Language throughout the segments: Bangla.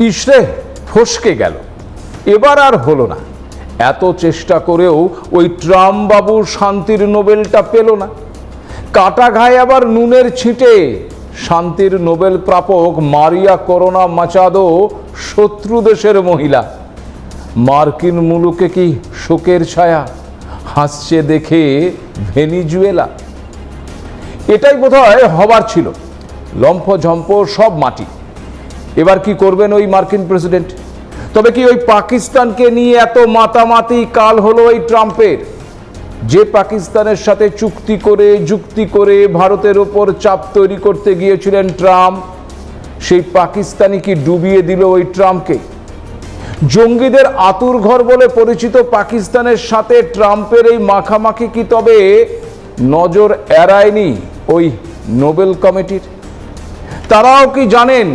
ইসরে ফসকে গেল। এবার আর হলো না। এত চেষ্টা করেও ওই ট্রাম্প বাবু শান্তির নোবেলটা পেল না। কাটা ঘায়ে আবার নুনের ছিটে শান্তির নোবেল প্রাপক মারিয়া করোনা মাচাদো শত্রু দেশের মহিলা। মার্কিন মুলুকে কি শোকের ছায়া? হাসছে দেখে ভেনিজুয়েলা। এটাই বোধহয় হবার ছিল। লম্ফ ঝম্প সব মাটি। এবার কি করবেন ওই মার্কিন প্রেসিডেন্ট? তবে কি ওই পাকিস্তানকে নিয়ে এত মাতামাতি কাল হলো ওই ট্রাম্পের? যে পাকিস্তানের সাথে চুক্তি করে, যুক্তি করে ভারতের ওপর চাপ তৈরি করতে গিয়েছিলেন ট্রাম্প, সেই পাকিস্তানি কি ডুবিয়ে দিল ওই ট্রাম্পকে? জঙ্গিদের আতুর ঘর বলে পরিচিত পাকিস্তানের সাথে ট্রাম্পের এই মাখামাখি কি তবে? নজর এড়ায়নি ওই নোবেল কমিটির। তারাও কি জানেন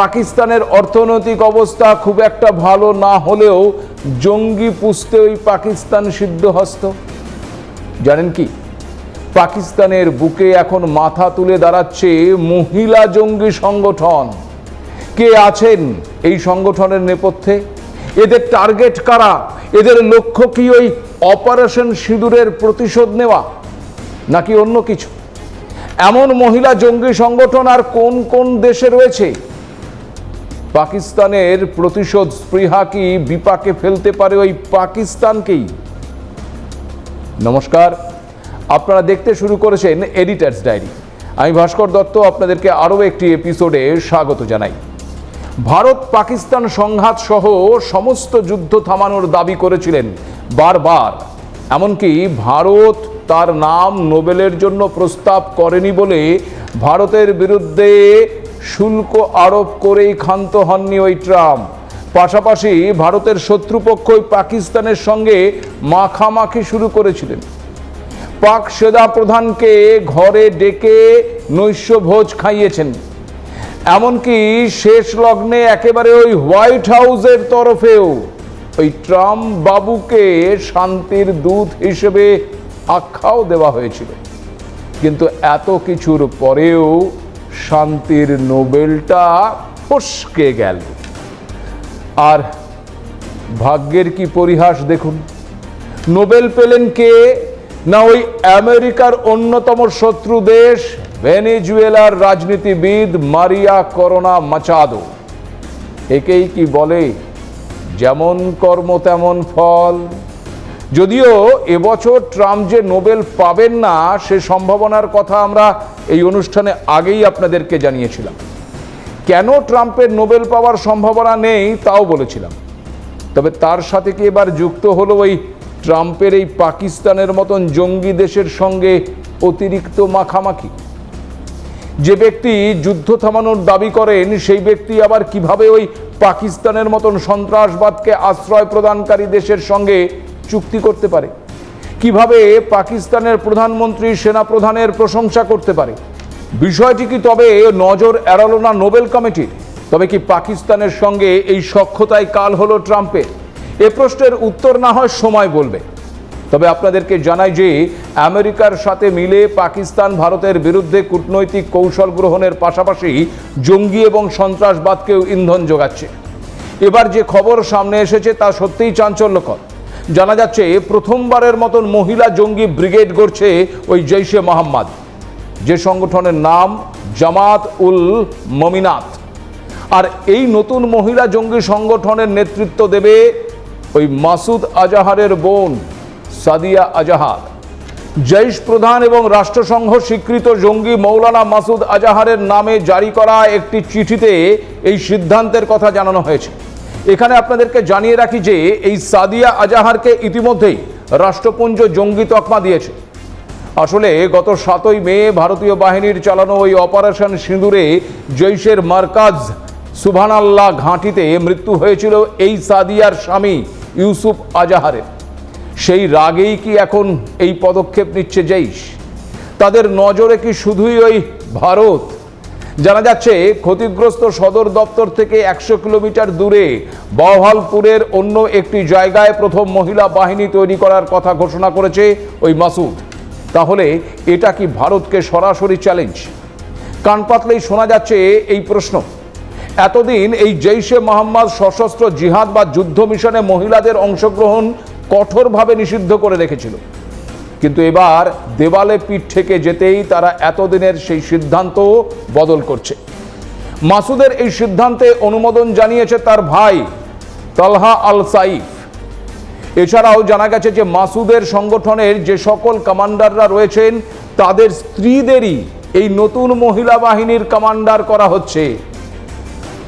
পাকিস্তানের অর্থনৈতিক অবস্থা খুব একটা ভালো না হলেও জঙ্গি পুষতে ওই পাকিস্তান সিদ্ধহস্ত। জানেন কি? পাকিস্তানের বুকে এখন মাথা তুলে দাঁড়াচ্ছে মহিলা জঙ্গি সংগঠন। কে আছেন এই সংগঠনের নেপথ্যে? এদের টার্গেট কারা? এদের লক্ষ্য কি ওই অপারেশন সিঁদুরের প্রতিশোধ নেওয়া, নাকি অন্য কিছু? এমন মহিলা জঙ্গি সংগঠন আর কোন কোন দেশে রয়েছে? পাকিস্তানের প্রতিশোধ স্পৃহা কি বিপাকে ফেলতে পারে ওই পাকিস্তানকেই? নমস্কার। আপনারা দেখতে শুরু করেছেন এডিটার্স ডায়েরি আমি ভাস্কর দত্ত, আপনাদেরকে আরও একটি এপিসোডে স্বাগত জানাই। ভারত পাকিস্তান সংঘাত সহ সমস্ত যুদ্ধ থামানোর দাবি করেছিলেন বারবার। এমনকি ভারত তার নাম নোবেলের জন্য প্রস্তাব করেনি বলে ভারতের বিরুদ্ধে শুল্ক আরোপ করেই ক্ষান্ত হননি ওই ট্রাম্প। পাশাপাশি ভারতের শত্রুপক্ষ পাকিস্তানের সঙ্গে মাখামাখি শুরু করেছিলেন। পাক সেনা প্রধানকে ঘরে ডেকে নৈশ ভোজ খাইয়েছেন। এমনকি শেষ লগ্নে একেবারে ওই হোয়াইট হাউসের তরফেও ওই ট্রাম্প বাবুকে শান্তির দূত হিসেবে আখ্যাও দেওয়া হয়েছিল। কিন্তু এত কিছুর পরেও শান্তির নোবেলটা ফসকে গেল। আর ভাগ্যের কি পরিহাস দেখুন? নোবেল পেলেন কে? না ওই আমেরিকার অন্যতম শত্রু দেশ, ভেনেজুয়েলার রাজনীতিবিদ মারিয়া করোনা মাচাদো। একেই কি বলে? যেমন কর্ম তেমন ফল। যদিও এবছর ট্রাম্প যে নোবেল পাবেন না, সে সম্ভাবনার কথা আমরা এই অনুষ্ঠানে আগেই আপনাদেরকে জানিয়েছিলাম। কেন ট্রাম্পের নোবেল পাওয়ার সম্ভাবনা নেই তাও বলেছিলাম। তবে তার সাথে কি এবার যুক্ত হলো ওই ট্রাম্পের এই পাকিস্তানের মতন জঙ্গি দেশের সঙ্গে অতিরিক্ত মাখামাখি? যে ব্যক্তি যুদ্ধ থামানোর দাবি করেন, সেই ব্যক্তি আবার কীভাবে ওই পাকিস্তানের মতন সন্ত্রাসবাদকে আশ্রয় প্রদানকারী দেশের সঙ্গে চুক্তি করতে পারে? কীভাবে পাকিস্তানের প্রধানমন্ত্রী সেনাপ্রধানের প্রশংসা করতে পারে? বিষয়টি কি তবে নজর এড়ালো না নোবেল কমিটির? তবে কি পাকিস্তানের সঙ্গে এই সক্ষতায় কাল হলো ট্রাম্পের? এ প্রশ্নের উত্তর না হয় সময় বলবে। তবে আপনাদেরকে জানাই যে আমেরিকার সাথে মিলে পাকিস্তান ভারতের বিরুদ্ধে কূটনৈতিক কৌশল গ্রহণের পাশাপাশি জঙ্গি এবং সন্ত্রাসবাদকেও ইন্ধন যোগাচ্ছে। এবার যে খবর সামনে এসেছে তা সত্যিই চাঞ্চল্যকর। জানা যাচ্ছে, প্রথমবারের মতন মহিলা জঙ্গি ব্রিগেড গড়ছে ওই জৈশে মোহাম্মদ। যে সংগঠনের নাম জামাত উল মমিনাত। আর এই নতুন মহিলা জঙ্গি সংগঠনের নেতৃত্ব দেবে ওই মাসুদ আজাহারের বোন সাদিয়া আজাহার। জৈশ প্রধান এবং রাষ্ট্রসংঘ স্বীকৃত জঙ্গি মৌলানা মাসুদ আজাহারের নামে জারি করা একটি চিঠিতে এই সিদ্ধান্তের কথা জানানো হয়েছে। এখানে আপনাদেরকে জানিয়ে রাখি যে এই সাদিয়া আজাহারকে ইতিমধ্যেই রাষ্ট্রপুঞ্জ জঙ্গি তকমা দিয়েছে। আসলে গত সাতই মে ভারতীয় বাহিনীর চালানো ওই অপারেশন সিঁদুরে জৈশের মার্কাজ সুবহানাল্লাহ ঘাঁটিতে মৃত্যু হয়েছিল এই সাদিয়ার স্বামী ইউসুফ আজাহারের। সেই রাগেই কি এখন এই পদক্ষেপ নিচ্ছে জৈশ? তাদের নজরে কি শুধুই ওই ভারত জানা যাচ্ছে, ক্ষতিগ্রস্ত সদর দপ্তর থেকে একশো কিলোমিটার দূরে বহলপুরের অন্য একটি জায়গায় প্রথম মহিলা বাহিনী তৈরি করার কথা ঘোষণা করেছে ওই মাসুদ। তাহলে এটা কি ভারতকে সরাসরি চ্যালেঞ্জ? কান পাতলেই শোনা যাচ্ছে এই প্রশ্ন। এতদিন এই জৈশে মোহাম্মদ সশস্ত্র জিহাদ বা যুদ্ধ মিশনে মহিলাদের অংশগ্রহণ কঠোরভাবে নিষিদ্ধ করে রেখেছিল। কিন্তু এবার দেওয়ালে পিঠ থেকে যেতেই তারা এতদিনের সেই সিদ্ধান্ত বদল করছে। মাসুদের এই সিদ্ধান্তে অনুমোদন জানিয়েছে তার ভাই তালহা আল সাইফ এছাড়াও জানা গেছে যে মাসুদের সংগঠনের যে সকল কমান্ডাররা রয়েছেন, তাদের স্ত্রীদেরই এই নতুন মহিলা বাহিনীর কমান্ডার করা হচ্ছে।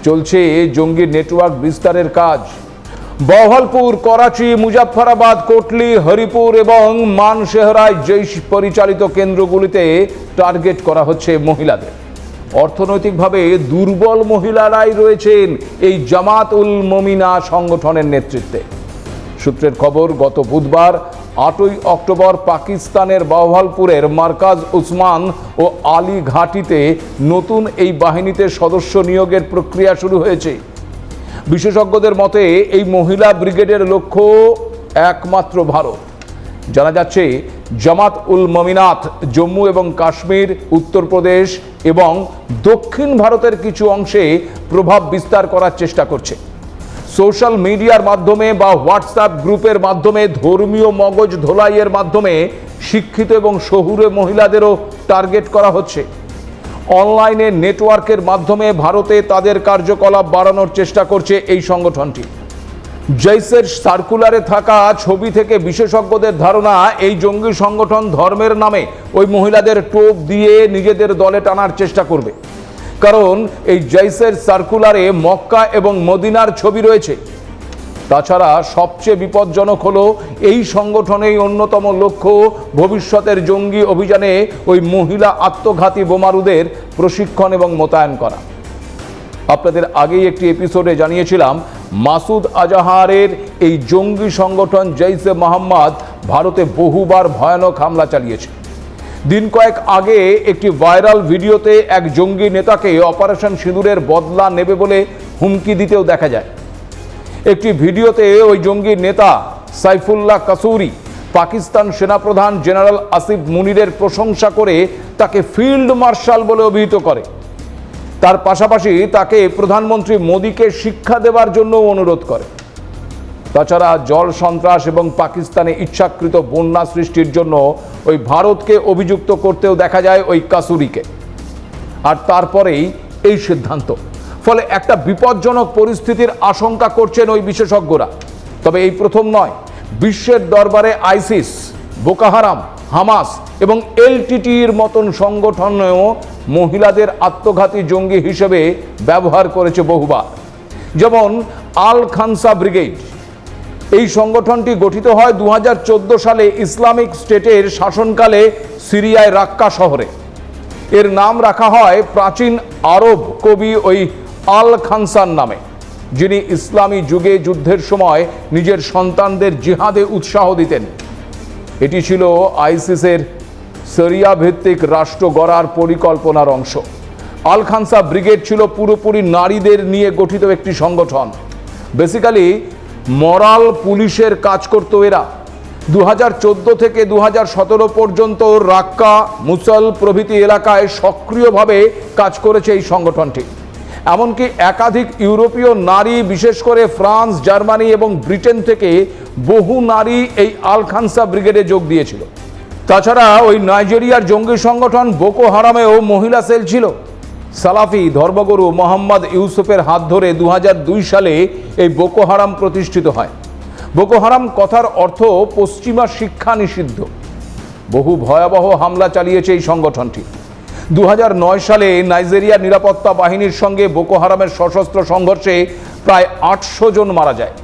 চলছে জঙ্গি নেটওয়ার্ক বিস্তারের কাজ। বহলপুর, করাচি, মুজাফফরাবাদ, কোটলি, হরিপুর এবং মানশেহরায় জৈশ পরিচালিত কেন্দ্রগুলিতে টার্গেট করা হচ্ছে মহিলাদের। অর্থনৈতিকভাবে দুর্বল মহিলারাই রয়েছেন এই জামাত উল মমিনা সংগঠনের নেতৃত্বে। সূত্রের খবর, গত বুধবার আটই অক্টোবর পাকিস্তানের বাহভালপুরের মার্কাজ উসমান ও আলী ঘাটিতে নতুন এই বাহিনীতে সদস্য নিয়োগের প্রক্রিয়া শুরু হয়েছে। বিশেষজ্ঞদের মতে, এই মহিলা ব্রিগেডের লক্ষ্য একমাত্র ভারত। জানা যাচ্ছে, জামাত উল মমিনাথ জম্মু এবং কাশ্মীর উত্তরপ্রদেশ এবং দক্ষিণ ভারতের কিছু অংশে প্রভাব বিস্তার করার চেষ্টা করছে। সোশ্যাল মিডিয়ার মাধ্যমে বা হোয়াটসঅ্যাপ গ্রুপের মাধ্যমে, ধর্মীয় মগজ ধোলাইয়ের মাধ্যমে শিক্ষিত এবং শহুরে মহিলাদেরও টার্গেট করা হচ্ছে। অনলাইনে নেটওয়ার্কের মাধ্যমে ভারতে তাদের কার্যকলাপ বাড়ানোর চেষ্টা করছে এই সংগঠনটি। জৈসের সার্কুলারে থাকা ছবি থেকে বিশেষজ্ঞদের ধারণা, এই জঙ্গি সংগঠন ধর্মের নামে ওই মহিলাদের টোপ দিয়ে নিজেদের দলে টানার চেষ্টা করবে। কারণ এই জৈসের সার্কুলারে মক্কা এবং মদিনার ছবি রয়েছে। তাছাড়া সবচেয়ে বিপজ্জনক হলো এই সংগঠনেই অন্যতম লক্ষ্য ভবিষ্যতের জঙ্গি অভিযানে ওই মহিলা আত্মঘাতী বোমারুদের প্রশিক্ষণ এবং মোতায়েন করা। আপনাদের আগেই একটি এপিসোডে জানিয়েছিলাম, মাসুদ আজাহারের এই জঙ্গি সংগঠন জৈসে মোহাম্মদ ভারতে বহুবার ভয়ানক হামলা চালিয়েছে। দিন কয়েক আগে একটি ভাইরাল ভিডিওতে এক জঙ্গি নেতাকে অপারেশন সিঁদুরের বদলা নেবে বলে হুমকি দিতেও দেখা যায়। একটি ভিডিওতে ওই জঙ্গি নেতা সাইফুল্লাহ কাসুরি, পাকিস্তান সেনাপ্রধান জেনারেল আসিফ মুনিরের প্রশংসা করে তাকে ফিল্ড মার্শাল বলে অভিহিত করে। তার পাশাপাশি তাকে প্রধানমন্ত্রী মোদীকে শিক্ষা দেওয়ার জন্য অনুরোধ করে। তাছাড়া জল সন্ত্রাস এবং পাকিস্তানে ইচ্ছাকৃত বন্যা সৃষ্টির জন্য ওই ভারতকে অভিযুক্ত করতেও দেখা যায় ওই কাসুরিকে। আর তারপরেই এই সিদ্ধান্ত। ফলে একটা বিপজ্জনক পরিস্থিতির আশঙ্কা করছেন ওই বিশেষজ্ঞরা। তবে এই প্রথম নয়, বিশ্বের দরবারে আইসিস, বোকাহারাম, হামাস এবং এলটিটির মতন সংগঠনেও মহিলাদের আত্মঘাতী জঙ্গি হিসেবে ব্যবহার করেছে বহুবার। যেমন আল খানসা ব্রিগেড। এই সংগঠনটি গঠিত হয় দু হাজার চোদ্দ সালে ইসলামিক স্টেটের শাসনকালে সিরিয়ায় রাক্কা শহরে। এর নাম রাখা হয় প্রাচীন আরব কবি ওই আল খানসান নামে, যিনি ইসলামী যুগে যুদ্ধের সময় নিজের সন্তানদের জিহাদে উৎসাহ দিতেন। এটি ছিল আইসিসের সরিয়া ভিত্তিক রাষ্ট্র গড়ার পরিকল্পনার অংশ। আল খানসা ব্রিগেড ছিল পুরোপুরি নারীদের নিয়ে গঠিত একটি সংগঠন। বেসিক্যালি, মরাল পুলিশের কাজ করতো এরা। দু হাজার চোদ্দ থেকে দু হাজার সতেরো পর্যন্ত রাক্কা, মুসল প্রভৃতি এলাকায় সক্রিয়ভাবে কাজ করেছে এই সংগঠনটি। এমনকি একাধিক ইউরোপীয় নারী, বিশেষ করে ফ্রান্স, জার্মানি এবং ব্রিটেন থেকে বহু নারী এই আলখানসা ব্রিগেডে যোগ দিয়েছিল। তাছাড়া ওই নাইজেরিয়ার জঙ্গি সংগঠন বোকো হারামেও মহিলা সেল ছিল। সালাফি ধর্মগুরু মোহাম্মদ ইউসুফের হাত ধরে দু হাজার দুই সালে এই বোকো হারাম প্রতিষ্ঠিত হয়। বোকো হারাম কথার অর্থ পশ্চিমা শিক্ষা নিষিদ্ধ। বহু ভয়াবহ হামলা চালিয়েছে এই সংগঠনটি। দু হাজার নয় সালে নাইজেরিয়ার নিরাপত্তা বাহিনীর সঙ্গে বোকো হারামের সশস্ত্র সংঘর্ষে প্রায় আটশো জন মারা যায়।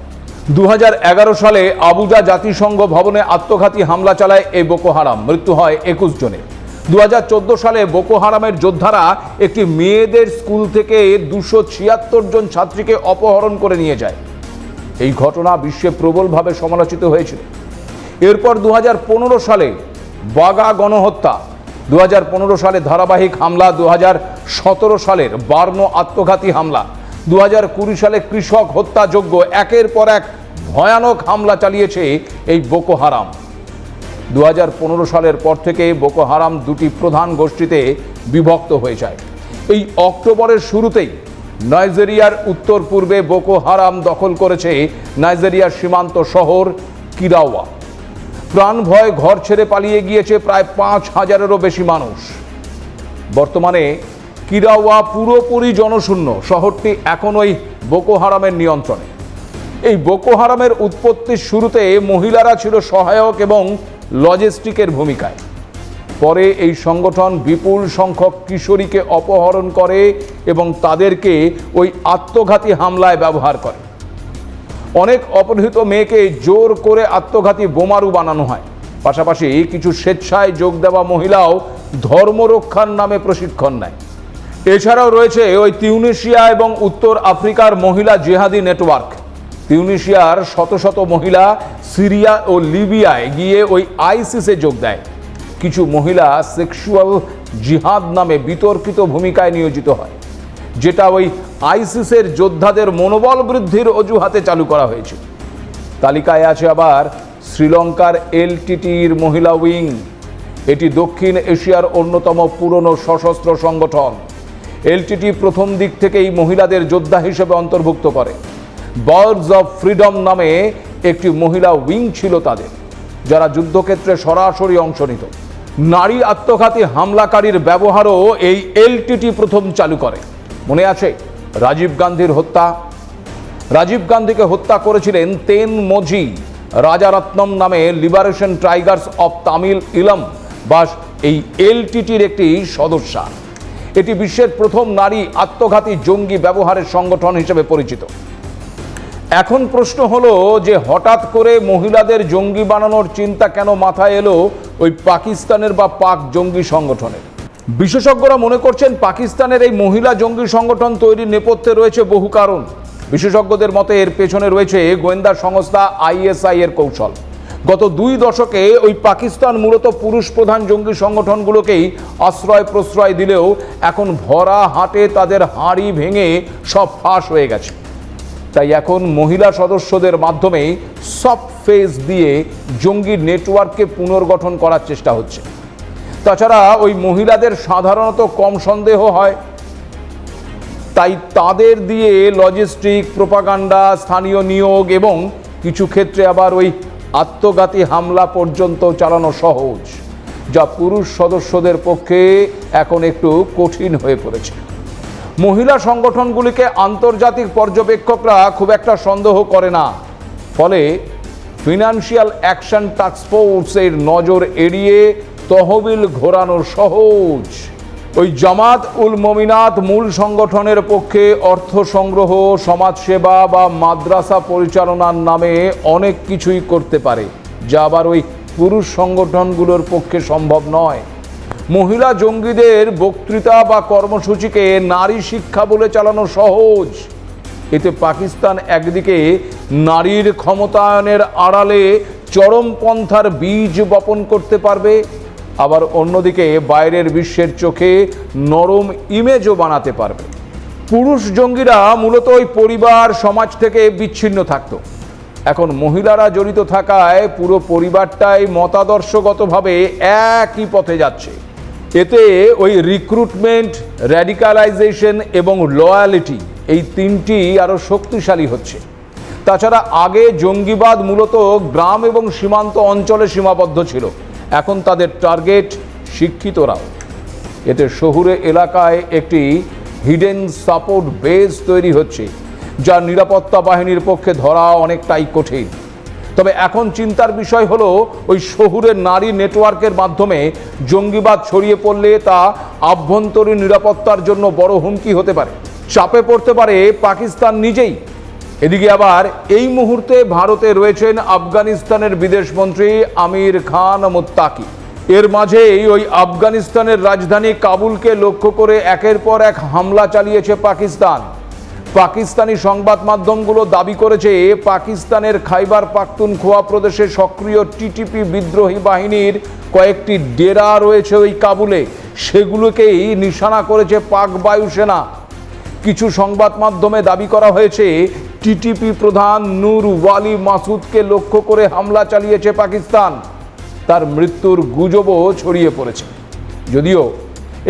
দু হাজার এগারো সালে আবুজা জাতিসংঘ ভবনে আত্মঘাতী হামলা চালায় এই বোকো হারাম। মৃত্যু হয় একুশ জনের দু হাজার চোদ্দ সালে বোকো হারামের যোদ্ধারা একটি মেয়েদের স্কুল থেকে দুশো ছিয়াত্তর জন ছাত্রীকে অপহরণ করে নিয়ে যায়। এই ঘটনা বিশ্বে প্রবলভাবে সমালোচিত হয়েছিল। এরপর দু হাজার পনেরো সালে বাগা গণহত্যা দু হাজার পনেরো সালে ধারাবাহিক হামলা দু হাজার সতেরো সালের বার্ন আত্মঘাতী হামলা দু হাজার কুড়ি সালে কৃষক হত্যাযোগ্য একের পর এক ভয়ানক হামলা চালিয়েছে এই বোকো হারাম। দু হাজার পনেরো সালের পর থেকে বোকো হারাম দুটি প্রধান গোষ্ঠীতে বিভক্ত হয়ে যায়। এই অক্টোবরের শুরুতেই নাইজেরিয়ার উত্তর পূর্বে বোকো হারাম দখল করেছে নাইজেরিয়ার সীমান্ত শহর কিরাওয়া। প্রাণ ভয় ঘর ছেড়ে পালিয়ে গিয়েছে প্রায় পাঁচ হাজারেরও বেশি মানুষ। বর্তমানে কিরাওয়া পুরোপুরি জনশূন্য, শহরটি এখন ওই বোকো হারামের নিয়ন্ত্রণে। এই বোকো হারামের উৎপত্তির শুরুতে মহিলারা ছিল সহায়ক এবং লজিস্টিকের ভূমিকায়। পরে এই সংগঠন বিপুল সংখ্যক কিশোরীকে অপহরণ করে এবং তাদেরকে ওই আত্মঘাতী হামলায় ব্যবহার করে। অনেক অপহৃত মেয়েকে জোর করে আত্মঘাতী বোমারু বানানো হয়। পাশাপাশি কিছু স্বেচ্ছায় যোগ দেওয়া মহিলাও ধর্মরক্ষার নামে প্রশিক্ষণ নেয়। এছাড়াও রয়েছে ওই তিউনিশিয়া এবং উত্তর আফ্রিকার মহিলা জেহাদি নেটওয়ার্ক। তিউনিশিয়ার শত শত মহিলা সিরিয়া ও লিবিয়ায় গিয়ে ওই আইসিসে যোগ দেয়। কিছু মহিলা সেক্সুয়াল জিহাদ নামে বিতর্কিত ভূমিকায় নিয়োজিত হয়। যেটা ওই আইসিসের যোদ্ধাদের মনোবল বৃদ্ধির অজুহাতে চালু করা হয়েছে। তালিকায় আছে আবার শ্রীলঙ্কার এলটিটির মহিলা উইং। এটি দক্ষিণ এশিয়ার অন্যতম পুরনো সশস্ত্র সংগঠন। এলটিটি প্রথম দিক থেকেই মহিলাদের যোদ্ধা হিসেবে অন্তর্ভুক্ত করে। বার্ডস অফ ফ্রিডম নামে একটি মহিলা উইং ছিল তাদের, যারা যুদ্ধক্ষেত্রে সরাসরি অংশ নিত। নারী আত্মঘাতী হামলাকারীর ব্যবহারও এই এলটিটি প্রথম চালু করে। মনে আছে? রাজীব গান্ধীর হত্যা। রাজীব গান্ধীকে হত্যা করেছিলেন তেন মজি রাজারত্নম নামে লিবারেশন টাইগার্স অফ তামিল ইলম বাস এই এলটিটির একটি সদস্যা। এটি বিশ্বের প্রথম নারী আত্মঘাতী জঙ্গি ব্যবহারের সংগঠন হিসেবে পরিচিত। এখন প্রশ্ন হলো যে হঠাৎ করে মহিলাদের জঙ্গি বানানোর চিন্তা কেন মাথায় এলো ওই পাকিস্তানের বা পাক জঙ্গি সংগঠনের? বিশেষজ্ঞরা মনে করছেন পাকিস্তানের এই মহিলা জঙ্গি সংগঠন তৈরির নেপথ্যে রয়েছে বহু কারণ। বিশেষজ্ঞদের মতে এর পেছনে রয়েছে গোয়েন্দা সংস্থা আইএসআই এর কৌশল। গত দুই দশকে ওই পাকিস্তান মূলত পুরুষ প্রধান জঙ্গি সংগঠনগুলোকেই আশ্রয় প্রশ্রয় দিলেও এখন ভরা হাটে তাদের হাঁড়ি ভেঙে সব ফাঁস হয়ে গেছে। তাই এখন মহিলা সদস্যদের মাধ্যমে সফট ফেস দিয়ে জঙ্গি নেটওয়ার্ককে পুনর্গঠন করার চেষ্টা হচ্ছে। তাছাড়া ওই মহিলাদের সাধারণত কম সন্দেহ হয়। তাই তাদের দিয়ে লজিস্টিক প্রোপাগান্ডা স্থানীয় নিয়োগ এবং কিছু ক্ষেত্রে আবার ওই আত্মঘাতী হামলা পর্যন্ত চালানো সহজ, যা পুরুষ সদস্যদের পক্ষে এখন একটু কঠিন হয়ে পড়েছে। মহিলা সংগঠনগুলিকে আন্তর্জাতিক পর্যবেক্ষকরা খুব একটা সন্দেহ করে না। ফলে ফিনান্সিয়াল অ্যাকশন টাস্কফোর্সের নজর এড়িয়ে তহবিল ঘোরানো সহজ। ওই জামাত উল মমিনাত মূল সংগঠনের পক্ষে অর্থ সংগ্রহ, সমাজসেবা বা মাদ্রাসা পরিচালনার নামে অনেক কিছুই করতে পারে, যা আবার ওই পুরুষ সংগঠনগুলোর পক্ষে সম্ভব নয়। মহিলা জঙ্গিদের বক্তৃতা বা কর্মসূচিকে নারী শিক্ষা বলে চালানো সহজ। এতে পাকিস্তান একদিকে নারীর ক্ষমতায়নের আড়ালে চরমপন্থার বীজ বপন করতে পারবে আবার অন্যদিকে বাইরের বিশ্বের চোখে নরম ইমেজও বানাতে পারবে। পুরুষ জঙ্গিরা মূলত ওই পরিবার, সমাজ থেকে বিচ্ছিন্ন থাকতো। এখন মহিলারা জড়িত থাকায় পুরো পরিবারটাই মতাদর্শগতভাবে একই পথে যাচ্ছে। এতে ওই রিক্রুটমেন্ট র্যাডিকালাইজেশন এবং লয়ালিটি এই তিনটি আরও শক্তিশালী হচ্ছে। তাছাড়া আগে জঙ্গিবাদ মূলত গ্রাম এবং সীমান্ত অঞ্চলে সীমাবদ্ধ ছিল। এখন তাদের টার্গেট শিক্ষিতরাও। এতে শহুরে এলাকায় একটি হিডেন সাপোর্ট বেস তৈরি হচ্ছে, যা নিরাপত্তা বাহিনীর পক্ষে ধরা অনেকটাই কঠিন। তবে এখন চিন্তার বিষয় হলো, ওই শহুরের নারী নেটওয়ার্কের মাধ্যমে জঙ্গিবাদ ছড়িয়ে পড়লে তা আভ্যন্তরীণ নিরাপত্তার জন্য বড় হুমকি হতে পারে। চাপে পড়তে পারে পাকিস্তান নিজেই। এদিকে আবার এই মুহূর্তে ভারতে রয়েছেন আফগানিস্তানের বিদেশমন্ত্রী আমির খান মুত্তাকি। এর মাঝেই ওই আফগানিস্তানের রাজধানী কাবুলকে লক্ষ্য করে একের পর এক হামলা চালিয়েছে পাকিস্তান। পাকিস্তানি সংবাদ মাধ্যমগুলো দাবি করেছে, পাকিস্তানের খাইবার পাখতুনখোয়া প্রদেশে সক্রিয় টিটিপি বিদ্রোহী বাহিনীর কয়েকটি ডেরা রয়েছে ওই কাবুলে। সেগুলোকেই নিশানা করেছে পাক বায়ুসেনা কিছু সংবাদ মাধ্যমে দাবি করা হয়েছে টিটিপি প্রধান নূর ওয়ালি মাসুদকে লক্ষ্য করে হামলা চালিয়েছে পাকিস্তান। তার মৃত্যুর গুজবও ছড়িয়ে পড়েছে। যদিও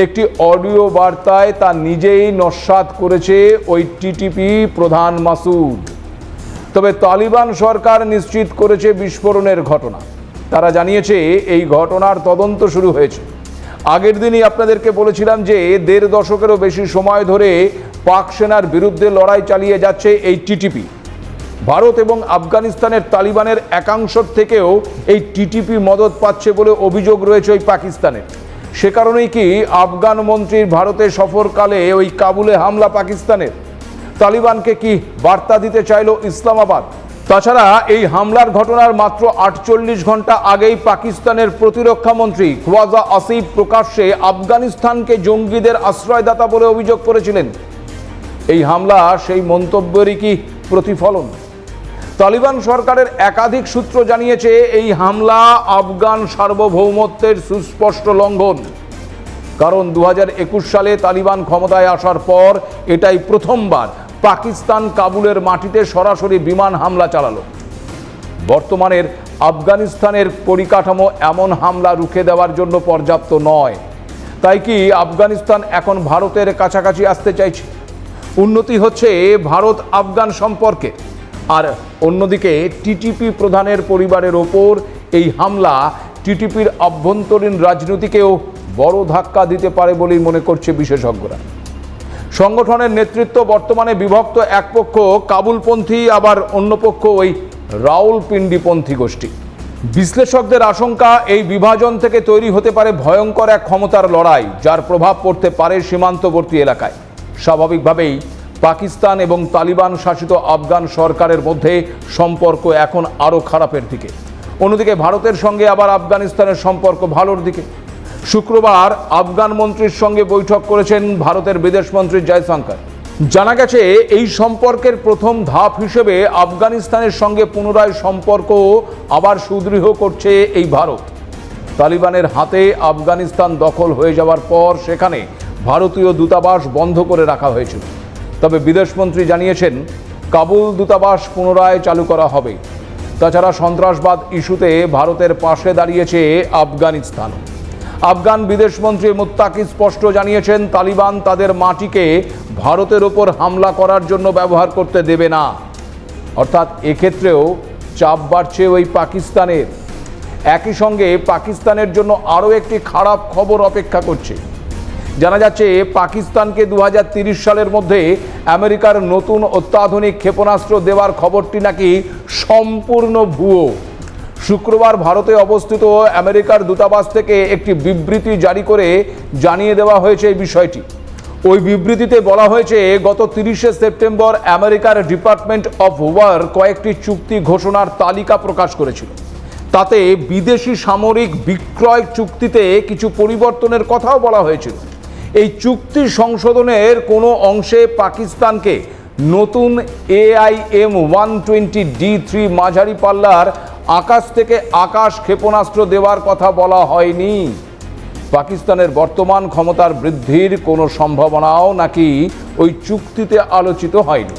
একটি অডিও বার্তায় তা নিজেই নস্বাত করেছে ওই টিটিপি প্রধান মাসুদ। তবে তালিবান সরকার নিশ্চিত করেছে বিস্ফোরণের ঘটনা। তারা জানিয়েছে, এই ঘটনার তদন্ত শুরু হয়েছে। আগের দিনই আপনাদেরকে বলেছিলাম যে দেড় দশকেরও বেশি সময় ধরে পাক সেনার বিরুদ্ধে লড়াই চালিয়ে যাচ্ছে এই টিটিপি। ভারত এবং আফগানিস্তানের তালিবানের একাংশ থেকেও এই টিটিপি মদত পাচ্ছে বলে অভিযোগ রয়েছে ওই পাকিস্তানের সে কারণেই কি আফগান মন্ত্রীর ভারতে সফরকালে ওই কাবুলে হামলা পাকিস্তানের? তালিবানকে কি বার্তা দিতে চাইল ইসলামাবাদ? তাছাড়া এই হামলার ঘটনার মাত্র আটচল্লিশ ঘণ্টা আগেই পাকিস্তানের প্রতিরক্ষা মন্ত্রী খোয়াজা আসিফ প্রকাশ্যে আফগানিস্তানকে জঙ্গিদের আশ্রয়দাতা বলে অভিযোগ করেছিলেন। এই হামলা, সেই মন্তব্যেরই কি প্রতিফলন? তালিবান সরকারের একাধিক সূত্র জানিয়েছে, এই হামলা আফগান সার্বভৌমত্বের সুস্পষ্ট লঙ্ঘন। কারণ দু হাজার একুশ সালে তালিবান ক্ষমতায় আসার পর এটাই প্রথমবার পাকিস্তান কাবুলের মাটিতে সরাসরি বিমান হামলা চালালো। বর্তমানের আফগানিস্তানের পরিকাঠামো এমন হামলা রুখে দেওয়ার জন্য পর্যাপ্ত নয়। তাই কি আফগানিস্তান এখন ভারতের কাছাকাছি আসতে চাইছে? উন্নতি হচ্ছে ভারত আফগান সম্পর্কে। আর অন্যদিকে টিটিপি প্রধানের পরিবারের ওপর এই হামলা টিটিপির আভ্যন্তরীণ রাজনীতিকেও বড় ধাক্কা দিতে পারে বলেই মনে করছে বিশেষজ্ঞরা। সংগঠনের নেতৃত্ব বর্তমানে বিভক্ত এক পক্ষ কাবুলপন্থী, আবার অন্য পক্ষ ওই রাউলপিন্ডিপন্থী গোষ্ঠী। বিশ্লেষকদের আশঙ্কা, এই বিভাজন থেকে তৈরি হতে পারে ভয়ঙ্কর এক ক্ষমতার লড়াই, যার প্রভাব পড়তে পারে সীমান্তবর্তী এলাকায়। স্বাভাবিকভাবেই পাকিস্তান এবং তালিবান শাসিত আফগান সরকারের মধ্যে সম্পর্ক এখন আরও খারাপের দিকে। অন্যদিকে ভারতের সঙ্গে আবার আফগানিস্তানের সম্পর্ক ভালোর দিকে। শুক্রবার আফগান মন্ত্রীর সঙ্গে বৈঠক করেছেন ভারতের বিদেশমন্ত্রী জয়শঙ্কর। জানা গেছে, এই সম্পর্কের প্রথম ধাপ হিসেবে আফগানিস্তানের সঙ্গে পুনরায় সম্পর্ক আবার সুদৃঢ় করছে এই ভারত। তালিবানের হাতে আফগানিস্তান দখল হয়ে যাওয়ার পর সেখানে ভারতীয় দূতাবাস বন্ধ করে রাখা হয়েছিল। তবে বিদেশমন্ত্রী জানিয়েছেন, কাবুল দূতাবাস পুনরায় চালু করা হবে। তাছাড়া সন্ত্রাসবাদ ইস্যুতে ভারতের পাশে দাঁড়িয়েছে আফগানিস্তান। আফগান বিদেশমন্ত্রী মুত্তাকি স্পষ্ট জানিয়েছেন, তালিবান তাদের মাটিকে ভারতের ওপর হামলা করার জন্য ব্যবহার করতে দেবে না। অর্থাৎ এক্ষেত্রেও চাপ বাড়ছে ওই পাকিস্তানের। একই সঙ্গে পাকিস্তানের জন্য আরও একটি খারাপ খবর অপেক্ষা করছে। জানা যাচ্ছে, পাকিস্তানকে দু সালের মধ্যে আমেরিকার নতুন অত্যাধুনিক ক্ষেপণাস্ত্র দেওয়ার খবরটি নাকি সম্পূর্ণ ভুয়ো। শুক্রবার ভারতে অবস্থিত আমেরিকার দূতাবাস থেকে একটি বিবৃতি জারি করে জানিয়ে দেওয়া হয়েছে এই বিষয়টি। ওই বিবৃতিতে বলা হয়েছে, গত তিরিশে সেপ্টেম্বর আমেরিকার ডিপার্টমেন্ট অফ ওয়ার কয়েকটি চুক্তি ঘোষণার তালিকা প্রকাশ করেছিল। তাতে বিদেশি সামরিক বিক্রয় চুক্তিতে কিছু পরিবর্তনের কথাও বলা হয়েছিল। এই চুক্তি সংশোধনের কোনো অংশে পাকিস্তানকে নতুন AIM one twenty D three মাঝারি পাল্লার আকাশ থেকে আকাশ ক্ষেপণাস্ত্র দেওয়ার কথা বলা হয়নি। পাকিস্তানের বর্তমান ক্ষমতার বৃদ্ধির কোনো সম্ভাবনাও নাকি ওই চুক্তিতে আলোচিত হয়নি।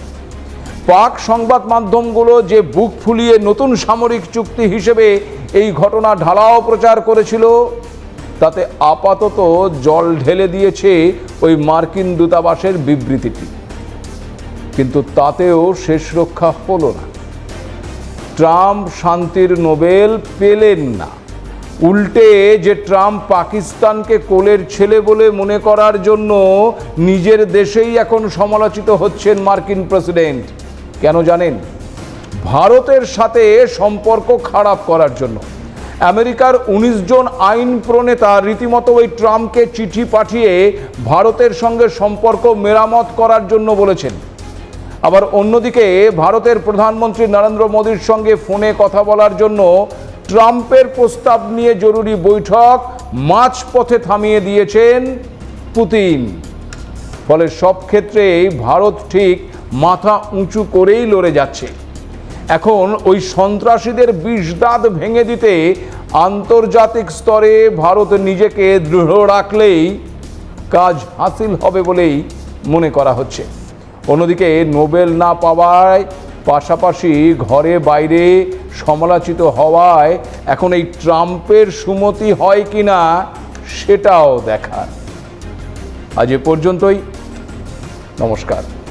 পাক সংবাদ মাধ্যমগুলো যে বুক ফুলিয়ে নতুন সামরিক চুক্তি হিসেবে এই ঘটনা ঢালাও প্রচার করেছিল তাতে আপাতত জল ঢেলে দিয়েছে ওই মার্কিন দূতাবাসের বিবৃতিটি। কিন্তু তাতেও শেষ রক্ষা হলো না। ট্রাম্প শান্তির নোবেল পেলেন না। উল্টে যে ট্রাম্প পাকিস্তানকে কোলের ছেলে বলে মনে করার জন্য নিজের দেশেই এখন সমালোচিত হচ্ছেন মার্কিন প্রেসিডেন্ট, কেন জানেন? ভারতের সাথে সম্পর্ক খারাপ করার জন্য। আমেরিকার উনিশ জন আইন প্রণেতা রীতিমতো ওই ট্রাম্পকে চিঠি পাঠিয়ে ভারতের সঙ্গে সম্পর্ক মেরামত করার জন্য বলেছেন। আবার অন্যদিকে ভারতের প্রধানমন্ত্রী নরেন্দ্র মোদীর সঙ্গে ফোনে কথা বলার জন্য ট্রাম্পের প্রস্তাব নিয়ে জরুরি বৈঠক মাঝপথে থামিয়ে দিয়েছেন পুতিন। ফলে সব ক্ষেত্রেই ভারত ঠিক মাথা উঁচু করেই লড়ে যাচ্ছে। এখন ওই সন্ত্রাসীদের বিষদাঁত ভেঙে দিতে আন্তর্জাতিক স্তরে ভারত নিজেকে দৃঢ় রাখলেই কাজ হাসিল হবে বলেই মনে করা হচ্ছে। অন্যদিকে নোবেল না পাওয়ায় পাশাপাশি ঘরে বাইরে সমালোচিত হওয়ায় এখন এই ট্রাম্পের সুমতি হয় কি না সেটাও দেখার। আজ এ পর্যন্তই। নমস্কার।